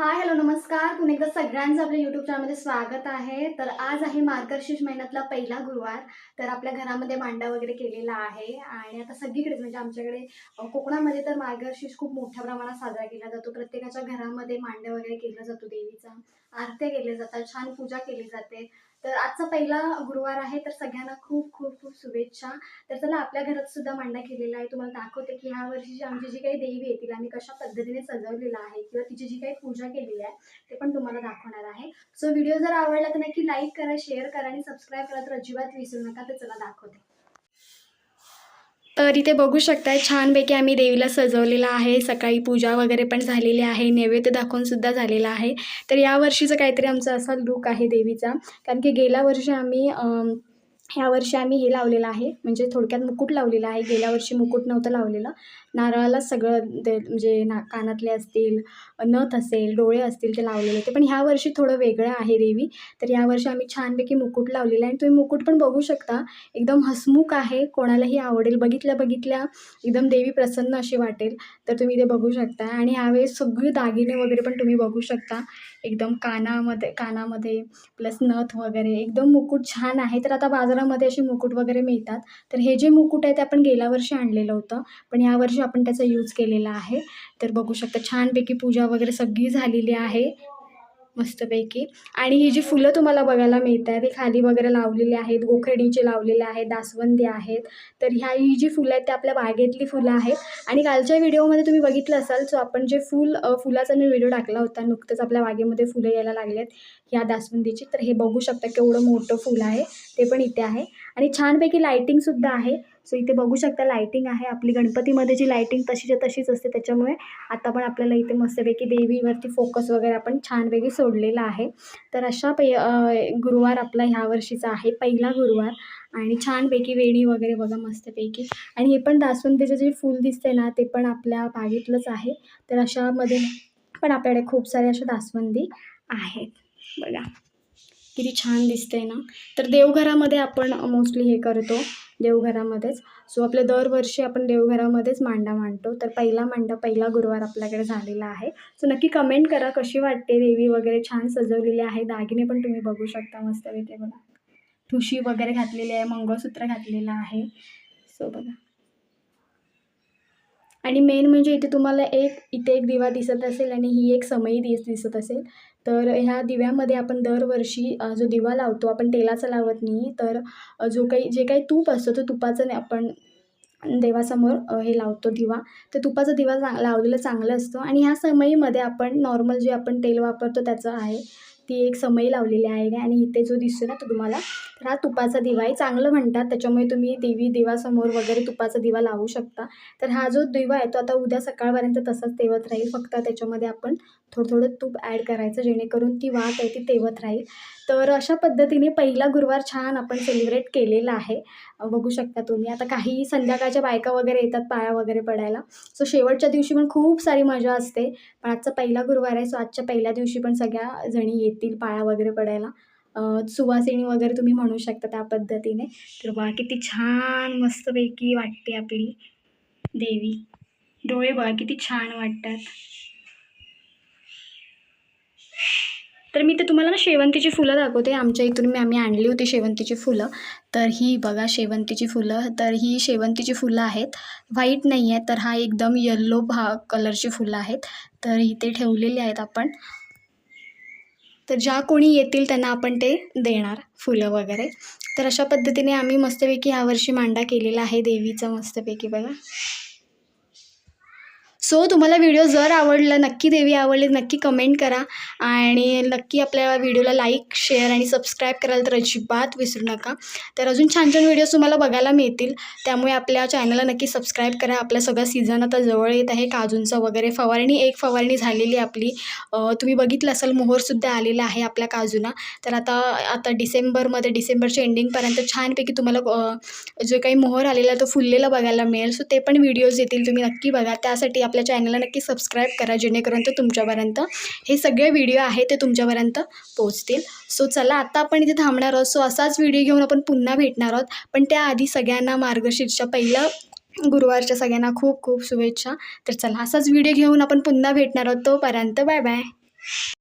Hi hello नमस्कार. पुन्हा एकदा सगळ्यांचं आपल्या यूट्यूब चॅनलमध्ये स्वागत आहे. तर आज आहे मार्गशीर्ष महिन्यातला पहिला गुरुवार. तर आपल्या घरामध्ये मांडा वगैरे केलेला आहे. आणि आता सगळीकडेच म्हणजे आमच्याकडे कोकणामध्ये तर मार्गशीर्ष खूप मोठ्या प्रमाणात साजरा केला जातो. प्रत्येकाच्या घरामध्ये मांडा वगैरे केला जातो देवीचा. आरत्या केल्या जातात छान पूजा केली जाते. तर आजचा पहिला गुरुवार आहे तर सगळ्यांना खूप खूप खूप शुभेच्छा. तर चला आपल्या घरात सुद्धा मांडा केलेला आहे. तुम्हाला दाखवते की ह्या वर्षीची आमची जी काही देवी येतील आम्ही कशा पद्धतीने सजवलेलं आहे किंवा तिची जी काही पूजा केलेली आहे ते पण तुम्हाला दाखवणार आहे. सो व्हिडिओ जर आवडला तर नक्की लाईक करा शेअर करा आणि सबस्क्राईब करा तर अजिबात विसरू नका. तर चला दाखवते. तर इथे बघू शकताय. छानपैकी आम्ही देवीला सजवलेलं आहे. सकाळी पूजा वगैरे पण झालेली आहे. नैवेद्य दाखवून सुद्धा झालेला आहे. तर या वर्षीचं काहीतरी आमचा असा लुक आहे देवीचा. कारण की गेल्या वर्षी आम्ही ह्या वर्षी आम्ही हे लावलेलं आहे. म्हणजे थोडक्यात मुकुट लावलेलं आहे. गेल्या वर्षी मुकुट नव्हतं लावलेलं. नारळाला सगळं ते म्हणजे ना कानातले असतील नथ असेल डोळे असतील ते लावलेले होते. पण ह्या वर्षी थोडं वेगळं आहे देवी तर या वर्षी आम्ही छानपैकी मुकुट लावलेला आहे. आणि तुम्ही मुकुट पण बघू शकता. एकदम हसमुख आहे. कोणालाही आवडेल. बघितल्या बघितल्या एकदम देवी प्रसन्न अशी वाटेल. तर तुम्ही ते बघू शकता. आणि ह्यावेळेस सगळे दागिने वगैरे पण तुम्ही बघू शकता. एकदम कानामध्ये कानामध्ये प्लस नथ वगैरे. एकदम मुकुट छान आहे. तर आता दुकानामध्ये असे मुकुट वगैरे मिळतात. तर हे जे मुकुट आहे ते आपण गेल्या वर्षी आणलेलं होतं. पण यावर्षी आपण त्याचा यूज केलेला आहे. तर बघू शकता छानपैकी पूजा वगैरे सगळी झालेली आहे. मस्तपैकी. आणि ही जी फुलं तुम्हाला बघायला मिळत आहेत ही खाली वगैरे लावलेली आहेत गोखरणीचे लावलेले आहेत दासवंदी आहेत. तर ह्या ही जी फुलं आहेत ते आपल्या बागेतली फुलं आहेत. आणि कालच्या व्हिडिओमध्ये तुम्ही बघितलं असाल सो आपण जे फुल फुलाचा मी व्हिडिओ टाकला होता नुकतंच आपल्या बागेमध्ये फुलं यायला लागले आहेत ह्या दासवंदीची. तर हे बघू शकता केवढं मोठं फुल आहे ते पण इथे आहे. आणि छानपैकी लायटिंगसुद्धा आहे. सो इथे बघू शकता लायटिंग आहे. आपली गणपतीमध्ये जी लायटिंग तशीच्या तशीच असते. त्याच्यामुळे आता पण आपल्याला इथे मस्तपैकी देवीवरती फोकस वगैरे आपण छानपैकी सोडलेला आहे. तर अशा पै गुरुवार आपला ह्या वर्षीचा आहे. पहिला गुरुवार. आणि छानपैकी वेणी वगैरे बघा मस्तपैकी. आणि हे पण दासवंदीचं जे फूल दिसते ना ते पण आपल्या बागेतलंच आहे. तर अशामध्ये पण आपल्याकडे खूप सारे अशा दासवंदी आहेत. बघा. किती छान दिसते ना. तर देवघरामध्ये आपण मोस्टली हे करतो देवघरामध्येच. सो आपल्या दरवर्षी आपण देवघरामध्येच मांडा मांडतो. तर पहिला मांडा पहिला गुरुवार आपल्याकडे झालेला आहे. सो नक्की कमेंट करा कशी वाटते देवी वगैरे? छान सजवलेली आहे. दागिने पण तुम्ही बघू शकता मस्त इथे बघा. ठुशी वगैरे घातलेली आहे. मंगळसूत्र घातलेलं आहे. सो बघा. आणि मेन म्हणजे इथे तुम्हाला एक इथे एक दिवा दिसत असेल आणि ही एक समयी दिस दिसत असेल. तर ह्या दिव्यामध्ये आपण दरवर्षी जो दिवा लावतो आपण तेलाचा लावत नाही. तर जो काही जे काही तूप असतं तो तुपाचं आपण देवासमोर हे लावतो दिवा. तर तुपाचा दिवा चांग लावलेलं चांगलं असतं. आणि ह्या समईमध्ये आपण नॉर्मल जे आपण तेल वापरतो त्याचं आहे ती एक समई लावलेली आहे. आणि इथे जो दिसतो ना तो तुम्हाला तर हा तुपाचा दिवा आहे. चांगलं म्हणतात. त्याच्यामुळे तुम्ही देवी देवासमोर वगैरे तुपाचा दिवा लावू शकता. तर हा जो दिवा आहे तो आता उद्या सकाळपर्यंत तसाच तेवत राहील. फक्त त्याच्यामध्ये आपण थोडं थोडं तूप ॲड करायचं जेणेकरून ती वाफ आहे ती तेवत राहील. तर अशा पद्धतीने पहिला गुरुवार छान आपण सेलिब्रेट केलेला आहे. बघू शकता तुम्ही. आता काही संध्याकाळच्या बायका वगैरे येतात पाया वगैरे पडायला. सो शेवटच्या दिवशी पण खूप सारी मजा असते. पण आजचा पहिला गुरुवार आहे सो आजच्या पहिल्या दिवशी पण सगळ्या जणी येतील पाया वगैरे पडायला. सुवासिनी वगैरे तुम्ही म्हणू शकता त्या पद्धतीने. तर बघा किती छान मस्तपैकी वाटते आपली देवी. डोळे बघा किती छान वाटतात. तर मी ते तुम्हाला ना शेवंतीची फुलं दाखवते. आमच्या इथून मी आम्ही आणली होती शेवंतीची फुलं. तर ही बघा शेवंतीची फुलं. तर ही शेवंतीची फुलं आहेत. व्हाईट नाही आहे तर हा एकदम येल्लो भा कलरची फुलं आहेत. तर इथे ठेवलेली आहेत आपण. तर ज्या कोणी येतील त्यांना आपण ते देणार फुलं वगैरे. तर अशा पद्धतीने आम्ही मस्तपैकी यावर्षी मांडा केलेला आहे. देवीचा मस्तपैकी बघा. सो तुम्हाला व्हिडिओ जर आवडला नक्की देवी आवडली नक्की कमेंट करा आणि नक्की आपल्या व्हिडिओला लाईक शेअर आणि सबस्क्राईब करायला तर अजिबात विसरू नका. तर अजून छान छान व्हिडिओज तुम्हाला बघायला मिळतील. त्यामुळे आपल्या चॅनलला नक्की सबस्क्राईब करा. आपला सगळा सीझन आता जवळ येत आहे. काजूंचा वगैरे फवारणी एक फवारणी झालेली आहे आपली. तुम्ही बघितलं असाल मोहरसुद्धा आलेला आहे आपल्या काजूना. तर आता आता डिसेंबरमध्ये डिसेंबरच्या एंडिंगपर्यंत छानपैकी तुम्हाला जो काही मोहर आलेला तो फुललेला बघायला मिळेल. सो ते पण व्हिडिओज येतील तुम्ही नक्की बघा. त्यासाठी आपल्या चॅनलला नक्की सबस्क्राईब करा जेणेकरून ते तुमच्यापर्यंत हे सगळे व्हिडिओ आहे ते तुमच्यापर्यंत पोचतील सो चला आता आपण इथे थांबणार आहोत. सो असाच व्हिडिओ घेऊन आपण पुन्हा भेटणार आहोत. पण त्याआधी सगळ्यांना मार्गशीर्षच्या पहिलं गुरुवारच्या सगळ्यांना खूप खूप शुभेच्छा. तर चला असाच व्हिडिओ घेऊन आपण पुन्हा भेटणार आहोत. तोपर्यंत बाय बाय.